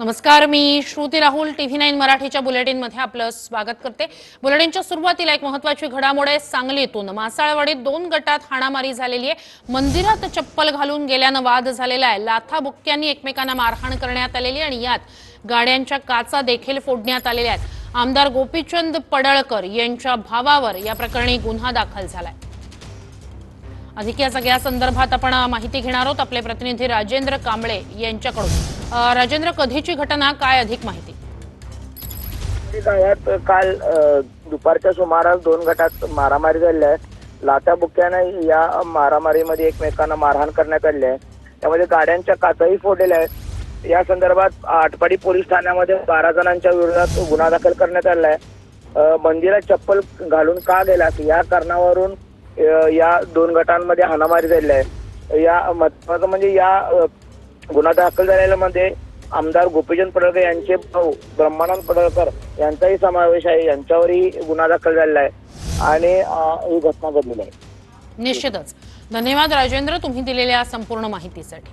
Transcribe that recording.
नमस्कार मी Shruti Rahul TV nine मराठीच्या बुलेटिनमध्ये आपलं स्वागत करते. बुलेटिनच्या सुरुवातीला एक महत्वाची घडामोड आहे सांगलीतून. मासाळवाडीत दोन गटात हाणामारी झालेली आहे. मंदिरात चप्पल घालून गेल्यानं वाद झालेला आहे. लाथा बुक्क्यांनी एकमेकांना मारहाण करण्यात आलेली आणि यात गाड्यांच्या काचा देखील फोडण्यात आलेल्या आहेत. आमदार गोपीचंद पडळकर यांच्या भावावर या प्रकरणी गुन्हा दाखल झालाय. अधिक या सगळ्या संदर्भात आपण माहिती घेणार आहोत. आपले प्रतिनिधी राजेंद्र कांबळे यांच्याकडून. राजेंद्र कधीची घटना? काय अधिक माहिती? गावात काल दुपारच्या सुमारास दोन गटात मारामारी झाली आहे. लाथाबुक्याने या मारामारीमध्ये एकमेकांना मारहाण करण्यात आली आहे. त्यामध्ये गाड्यांच्या काचाही फोडलेल्या आहेत. या संदर्भात आटपाडी पोलीस ठाण्यामध्ये बारा जणांच्या विरोधात गुन्हा दाखल करण्यात आला आहे. मंदिरात चप्पल घालून का गेलात? या कारणावरून या दोन गटांमध्ये हाणामारी झाली आहे. या महत्वाचं म्हणजे या गुन्हा दाखल झालेल्यामध्ये आमदार गोपीचंद पडळकर यांचे भाऊ ब्रह्मानंद पडळकर यांचाही समावेश आहे. यांच्यावरही गुन्हा दाखल झालेला आहे. आणि ही घटना घडलेली आहे. निश्चितच. धन्यवाद राजेंद्र तुम्ही दिलेल्या संपूर्ण माहितीसाठी.